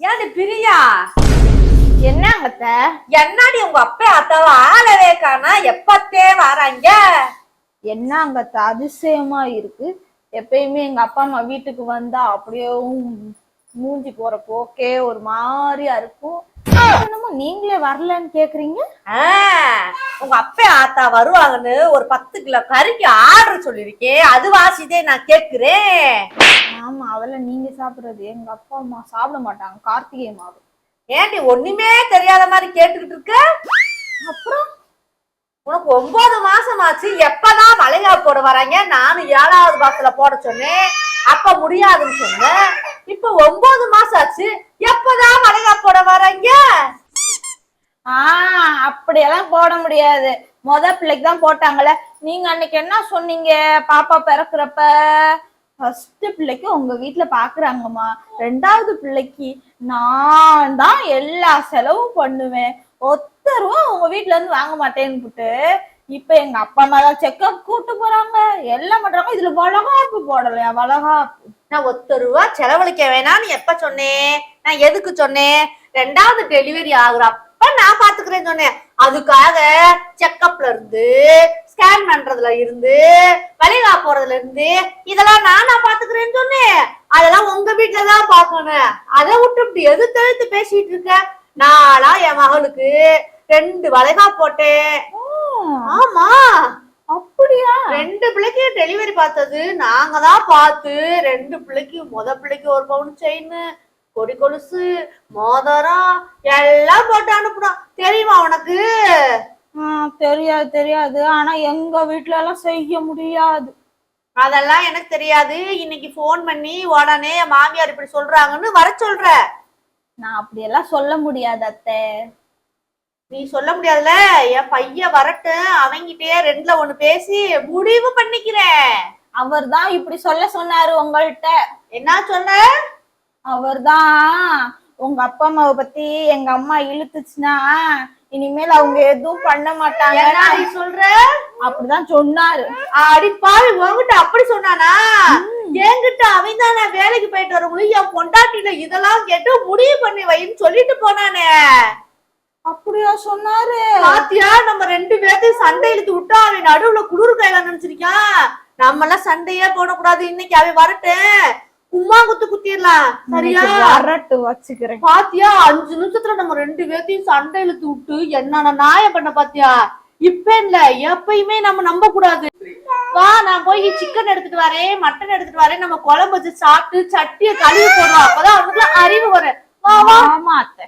ஏன்டி பிரியா? என்னங்க அத்தை? என்னாடி உங்க அப்பா அத்தாவ ஆளவே காணா? எப்பத்தே வராங்க? என்னங்க அத்தை? அதிசயமா இருக்கு. எப்பயுமே எங்க அப்பா அம்மா வீட்டுக்கு வந்தா அப்படியே மூஞ்சி போற போக்கே ஒரு மாதிரியா இருக்கும் நீங்களே வரலன்னு கேக்குறீங்க? உங்க அப்பா ஆத்தா வருவாங்கன்னு ஒரு பத்து கிலோ கறிக்கு ஆர்டர் சொல்லிருக்கேன் அது வாசிதே நான் கேக்குறேன். ஆமா அதெல்லாம் நீங்க சாப்பிடுறது. எங்க அப்பா அம்மா சாப்பிட மாட்டாங்க கார்த்திகை மாதம் ஏன்டி ஒண்ணுமே தெரியாத மாதிரி கேட்டுக்கிட்டு இருக்க? அப்புறம்? உனக்கு ஒன்பது மாசம் ஆச்சு எப்பதான் மலையா போட வராங்க? நானும் ஏழாவது மாசத்துல போட சொன்னேன். அப்ப முடியாதுன்னு சொன்னேன். இப்ப ஒன்பது மாசம் ஆச்சு. எப்பதான் மலையா போட வராங்க ஆஹ் அப்படியெல்லாம் போட முடியாது. முத பிள்ளைக்கு தான் போட்டாங்கல்ல. நீங்க அன்னைக்கு என்ன சொன்னீங்க? பாப்பா பிறக்கிறப்ப? ஃபர்ஸ்ட் பிள்ளைக்கு உங்க வீட்டுல பாக்குறாங்கம்மா. ரெண்டாவது பிள்ளைக்கு நான் தான் எல்லா செலவும் பண்ணுவேன். ஒத்த ரூபா உங்க வீட்டுல இருந்து வாங்க மாட்டேன்னு இப்ப எங்க அப்பா அம்மா தான் செக்அப் கூட்டு போறாங்க. எல்லாம் பண்றாங்க. இதுல வளகாப்பு போடலையா? வளகாப்பு. நான் ஒத்த ரூபா செலவழிக்க வேணாம்னு எப்ப சொன்னேன்? நான் எதுக்கு சொன்னேன்? ரெண்டாவது டெலிவரி ஆகுறப்ப நான் பாத்துக்கிறேன்னு சொன்னேன். அதுக்காக செக்கப்ல இருந்து ஸ்கேன் பண்றதுல இருந்து வளைகா போறதுல இருந்து இதெல்லாம் நானா பாத்துக்கிறேன்னு சொன்னேன். அதெல்லாம் உங்க வீட்டுல தான் பாக்கணும் அதை விட்டு எது தவிர்த்து பேசிட்டு இருக்க. நானா என் மகளுக்கு ரெண்டு வளைகா போட்டேன். ஆமா. அப்படியா? ரெண்டு பிள்ளைக்கு டெலிவரி பார்த்தது. நாங்க தான் பார்த்து ரெண்டு பிள்ளைக்கு முத பிள்ளைக்கு ஒரு பவுன் செயின் கொடி கொலுசு மோதிரம் எல்லாம் போட்டு அனுப்புனோம் தெரியுமா உனக்கு? தெரியாது தெரியாது. ஆனா எங்க வீட்ல எல்லாம் செய்ய முடியாது. அதெல்லாம் எனக்கு தெரியாது. இன்னைக்கு ஃபோன் பண்ணி உடனே என் மாமியார் இப்படி சொல்றாங்கன்னு வர சொல்ற. நான் அப்படியெல்லாம் சொல்ல முடியாது அத்தை. நீ சொல்ல முடியாதுல என் பையன் வரட்டும். அவங்கிட்டே ரெண்டுல ஒண்ணு பேசி முடிவு பண்ணிக்கிறேன். அவர் தான் இப்படி சொல்ல சொன்னாரு உங்கள்கிட்ட என்ன சொன்ன? அவர் தான் உங்க அப்பா அம்மாவை பத்தி எங்க அம்மா இழுத்துச்சுன்னா இனிமேல் அவங்க எதுவும் பண்ண மாட்டாங்க. நீ சொல்ற? அப்படிதான் சொன்னாரு. அடி பாவி உன்கிட்ட அப்படி சொன்னானா? என்கிட்ட அவன் தான் நான் வேலைக்கு போயிட்டு வரவங்களும் என் பொண்டாட்டில இதெல்லாம் கேட்டு முடிவு பண்ணி வைன்னு சொல்லிட்டு போனானே. அப்படியா சொன்னாரு? பாத்தியா நம்ம ரெண்டு பேர்த்தையும் சண்டை இழுத்து விட்டா அவன் நடுவுல குளிர் கையில நினைச்சிருக்கான். நம்ம எல்லாம் சண்டையே போடக்கூடாது. இன்னைக்கு அவன் வரட்டும். கும்மா குத்து குத்திடலாம் சரியா வரட்டு வச்சுக்கிறேன். பாத்தியா? அஞ்சு நிமிஷத்துல நம்ம ரெண்டு பேர்த்தையும் சண்டை இழுத்து விட்டு என்னென்ன நாயம் பண்ண பாத்தியா? இப்ப இல்ல எப்பயுமே நம்ம நம்ப கூடாது வா நான் போய் சிக்கன் எடுத்துட்டு வரேன் மட்டன் எடுத்துட்டு வரேன். நம்ம குழம்பு வச்சு சாப்பிட்டு சட்டியை கழுவி போடுவோம் அப்பதான் அவனுக்கு அறிவு வரும். வா வா. ஆமா அத்தை.